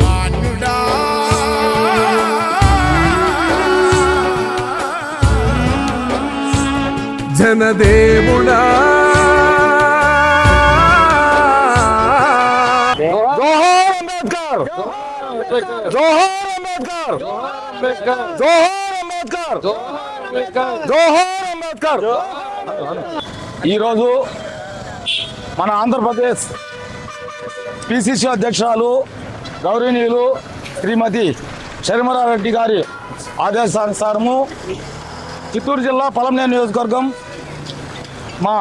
మాన్యుడా. జనదేవుడా. జోహార్ అంబేద్కర్. జోహార్ అంబేద్కర్. జోహార్ అంబేద్కర్. జోహార్ అంబేద్కర్. ఈరోజు మన ఆంధ్రప్రదేశ్ పిసిసి అధ్యక్షురాలు గౌరవనీయులు శ్రీమతి శర్మరారెడ్డి గారి ఆదేశానుసారము చిత్తూరు జిల్లా పలంనేరు నియోజకవర్గం మా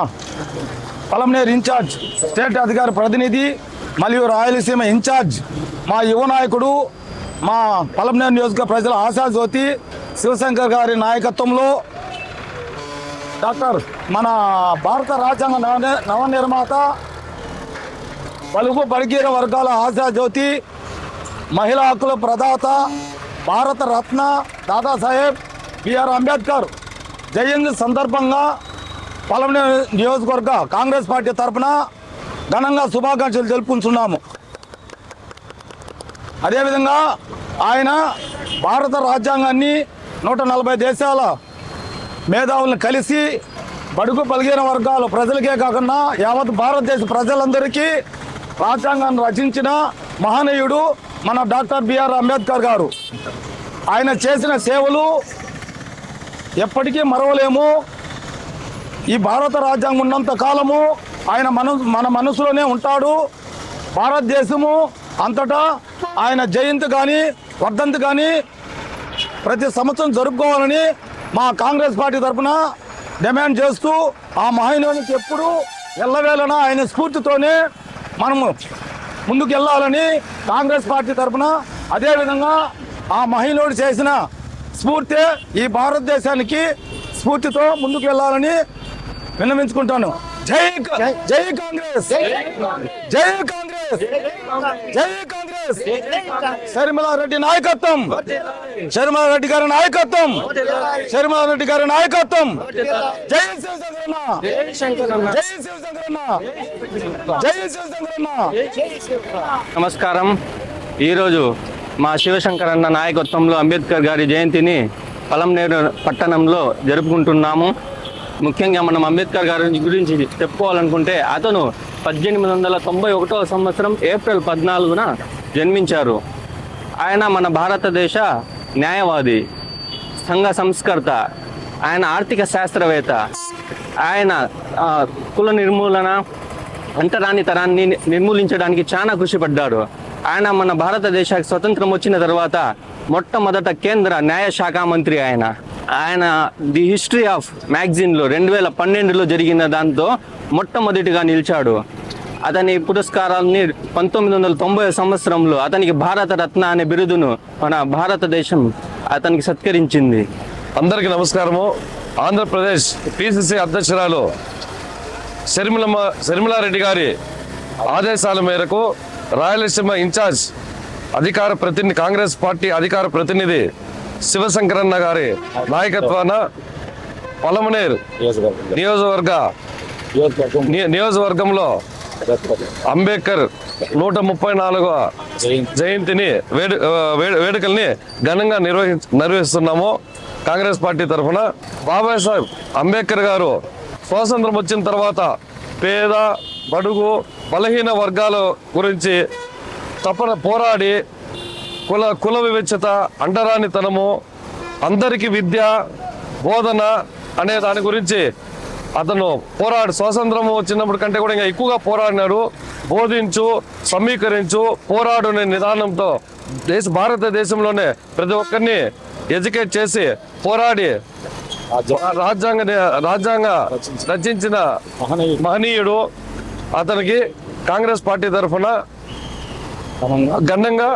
పలంనేరు ఇన్ఛార్జ్ స్టేట్ అధికారి ప్రతినిధి మరియు రాయలసీమ ఇన్ఛార్జ్ మా యువ నాయకుడు మా పలంనేరు నియోజక ప్రజల ఆశాజ్యోతి శివశంకర్ గారి నాయకత్వంలో డాక్టర్ మన భారత రాజ్యాంగ నవ నవనిర్మాత పలుపు బడిగీర వర్గాల ఆశాజ్యోతి మహిళా హక్కుల ప్రదాత భారత రత్న దాదాసాహెబ్ బిఆర్ అంబేద్కర్. జయంతి సందర్భంగా పలమనే నియోజకవర్గ కాంగ్రెస్ పార్టీ తరఫున ఘనంగా శుభాకాంక్షలు తెలుపుకుంటున్నాము. అదేవిధంగా ఆయన భారత రాజ్యాంగాన్ని నూట నలభై దేశాల మేధావులను కలిసి బడుగు పలిగిన వర్గాల ప్రజలకే కాకుండా యావత్ భారతదేశ ప్రజలందరికీ రాజ్యాంగాన్ని రచించిన మహనీయుడు మన డాక్టర్ బిఆర్ అంబేద్కర్ గారు. ఆయన చేసిన సేవలు ఎప్పటికీ మరవలేము. ఈ భారత రాజ్యాంగం ఉన్నంత కాలము ఆయన మన మన మనసులోనే ఉంటాడు. భారతదేశము అంతటా ఆయన జయంతి కానీ వర్ధంతి కానీ ప్రతి సంవత్సరం జరుపుకోవాలని మా కాంగ్రెస్ పార్టీ తరఫున డిమాండ్ చేస్తూ ఆ మహనీయునికి ఎప్పుడు ఎల్లవేళన ఆయన స్ఫూర్తితోనే మనము ముందుకు వెళ్ళాలని కాంగ్రెస్ పార్టీ తరఫున అదేవిధంగా ఆ మహిళడు చేసిన స్ఫూర్తి ఈ భారతదేశానికి స్ఫూర్తితో ముందుకు వెళ్ళాలని విన్నవించుకుంటాను. జై జై కాంగ్రెస్! జై కాంగ్రెస్! జై కాంగ్రెస్. శర్మిలారెడ్డి నాయకత్వం. శర్మిలారెడ్డి గారి నాయకత్వం. శర్మిలారెడ్డి గారి నాయకత్వం. జై శివశంకరన్న. జై శివశంకరన్న. జై శివశంకరన్న. నమస్కారం. ఈరోజు మా శివశంకర్ అన్న నాయకత్వంలో అంబేద్కర్ గారి జయంతిని పలంనేరు పట్టణంలో జరుపుకుంటున్నాము. ముఖ్యంగా మనం అంబేద్కర్ గారి గురించి చెప్పుకోవాలనుకుంటే అతను పద్దెనిమిది వందల తొంభై ఒకటో సంవత్సరం ఏప్రిల్ పద్నాలుగున జన్మించారు. ఆయన మన భారతదేశ న్యాయవాది సంఘ సంస్కర్త ఆయన ఆర్థిక శాస్త్రవేత్త. ఆయన కుల నిర్మూలన అంటరాని తరాన్ని నిర్మూలించడానికి చాలా కృషి పడ్డాడు. ఆయన మన భారతదేశానికి స్వతంత్రం వచ్చిన తర్వాత మొట్టమొదట కేంద్ర న్యాయ శాఖ మంత్రి ఆయన. ఆయన ది హిస్టరీ ఆఫ్ మ్యాగజైన్లో రెండు వేల పన్నెండులో జరిగిన దాంతో మొట్టమొదటిగా నిలిచాడు. అతని పురస్కారాలని పంతొమ్మిది వందల తొంభై సంవత్సరంలో అతనికి భారత రత్న అనే బిరుదును మన భారతదేశం అతనికి సత్కరించింది. అందరికీ నమస్కారము. ఆంధ్రప్రదేశ్ పిసిసి అధ్యక్షురాలు శర్మిలమ్మ శర్మిలారెడ్డి గారి ఆదేశాల మేరకు రాయలసీమ ఇన్ఛార్జ్ అధికార ప్రతినిధి కాంగ్రెస్ పార్టీ అధికార ప్రతినిధి శివశంకరన్న గారి నాయకత్వాన పొలమనేరు నియోజకవర్గ. నియ- నియోజకవర్గంలో అంబేద్కర్ నూట ముప్పై నాలుగవ జయంతిని వేడు వేడుకల్ని ఘనంగా నిర్వహి నిర్వహిస్తున్నాము కాంగ్రెస్ పార్టీ తరఫున. బాబాసాహెబ్ అంబేద్కర్ గారు స్వాతంత్రం వచ్చిన తర్వాత పేద బడుగు బలహీన వర్గాల గురించి తపన పోరాడి కుల కుల వివక్షత అంటరానితనము అందరికీ విద్య బోధన అనే దాని గురించి అతను పోరాడు. స్వాతంత్రం వచ్చినప్పుడు కంటే కూడా ఇంకా ఎక్కువగా పోరాడినాడు. బోధించు సమీకరించు పోరాడు అనే నిదానంతో దేశ భారతదేశంలోనే ప్రతి ఒక్కరిని ఎడ్యుకేట్ చేసి పోరాడి రాజ్యాంగ రాజ్యాంగ రచించిన మహనీయుడు. అతనికి కాంగ్రెస్ పార్టీ తరఫున ఘనంగా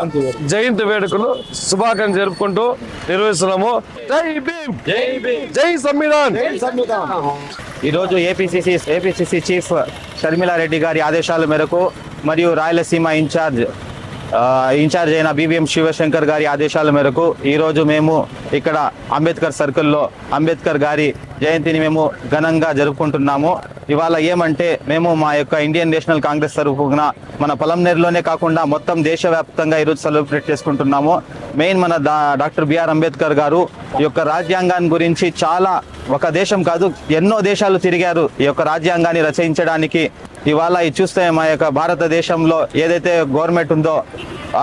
జయంతి వేడుకలు శుభాకాంక్షలు జరుపుకుంటూ నిర్వహిస్తున్నాము. జై భీమ్! జై భీమ్! జై సంవిధాన్! ఈరోజు ఏపీసీసీ ఏపీసీసీ చీఫ్ షర్మిలారెడ్డి గారి ఆదేశాల మేరకు మరియు రాయలసీమ ఇన్ఛార్జ్ ఇన్ఛార్జ్ అయిన బీవీఎం శివశంకర్ గారి ఆదేశాల మేరకు ఈరోజు మేము ఇక్కడ అంబేద్కర్ సర్కిల్లో అంబేద్కర్ గారి జయంతిని మేము ఘనంగా జరుపుకుంటున్నాము. ఇవాళ ఏమంటే మేము మా యొక్క ఇండియన్ నేషనల్ కాంగ్రెస్ తరఫున మన పొలంనేరులోనే కాకుండా మొత్తం దేశవ్యాప్తంగా ఈరోజు సెలబ్రేట్ చేసుకుంటున్నాము. మెయిన్ మన డాక్టర్ బిఆర్ అంబేద్కర్ గారు ఈ యొక్క రాజ్యాంగాన్ని గురించి చాలా ఒక దేశం కాదు ఎన్నో దేశాలు తిరిగారు ఈ యొక్క రాజ్యాంగాన్ని రచయించడానికి. ఇవాళ ఇది చూస్తే మా యొక్క భారతదేశంలో ఏదైతే గవర్నమెంట్ ఉందో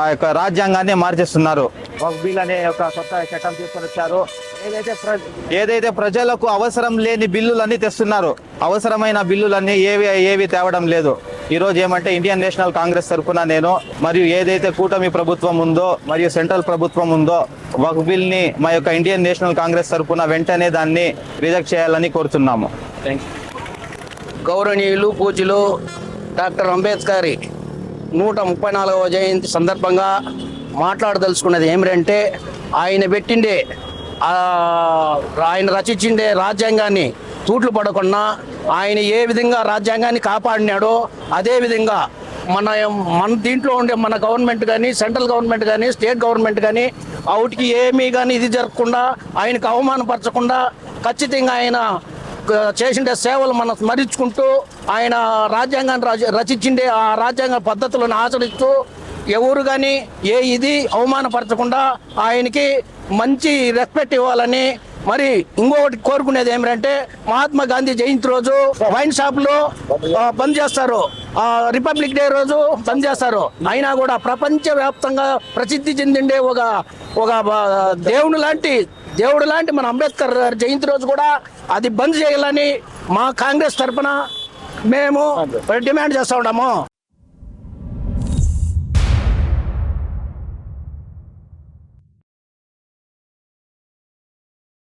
ఆ యొక్క రాజ్యాంగాన్ని మార్చేస్తున్నారు. ఒక అనే ఒక కొత్త చట్టం తీసుకొని వచ్చారు ఏదైతే ప్ర- ఏదైతే ప్రజలకు అవసరం లేని బిల్లులన్నీ తెస్తున్నారు అవసరమైన బిల్లులన్నీ ఏవి ఏవి తేవడం లేదు. ఈ రోజు ఏమంటే ఇండియన్ నేషనల్ కాంగ్రెస్ తరఫున నేను మరియు ఏదైతే కూటమి ప్రభుత్వం ఉందో మరియు సెంట్రల్ ప్రభుత్వం ఉందో ఒక బిల్ని మా యొక్క ఇండియన్ నేషనల్ కాంగ్రెస్ తరఫున వెంటనే దాన్ని రిజెక్ట్ చేయాలని కోరుతున్నాము. గౌరవనీయులు పూజ్యులు డాక్టర్ అంబేద్కర్ నూట ముప్పై నాలుగవ జయంతి సందర్భంగా మాట్లాడదలుచుకున్నది ఏమిటంటే ఆయన పెట్టిండే ఆయన రచించిండే రాజ్యాంగాన్ని తూట్లు పడకుండా ఆయన ఏ విధంగా రాజ్యాంగాన్ని కాపాడినాడో అదే విధంగా మన మన దీంట్లో ఉండే మన గవర్నమెంట్ కానీ సెంట్రల్ గవర్నమెంట్ కానీ స్టేట్ గవర్నమెంట్ కానీ అవుట్కి ఏమీ కానీ ఇది జరగకుండా ఆయనకు అవమానపరచకుండా ఖచ్చితంగా ఆయన చేసిండే సేవలు మనం స్మరించుకుంటూ ఆయన రాజ్యాంగాన్ని రచించిండే ఆ రాజ్యాంగ పద్ధతులను ఆచరిస్తూ ఎవరు కానీ ఏ ఇది అవమానపరచకుండా ఆయనకి మంచి రెస్పెక్ట్ ఇవ్వాలని మరి ఇంకొకటి కోరుకునేది ఏమిటంటే మహాత్మా గాంధీ జయంతి రోజు వైన్ షాప్లో బంద్ చేస్తారు. రిపబ్లిక్ డే రోజు బంద్ చేస్తారు. అయినా కూడా ప్రపంచ వ్యాప్తంగా ప్రసిద్ధి చెందిండే ఒక ఒక దేవుని లాంటి దేవుడు లాంటి మన అంబేద్కర్ గారి జయంతి రోజు కూడా అది బంద్ చేయాలని మా కాంగ్రెస్ తరఫున మేము డిమాండ్ చేస్తా ఉన్నాము.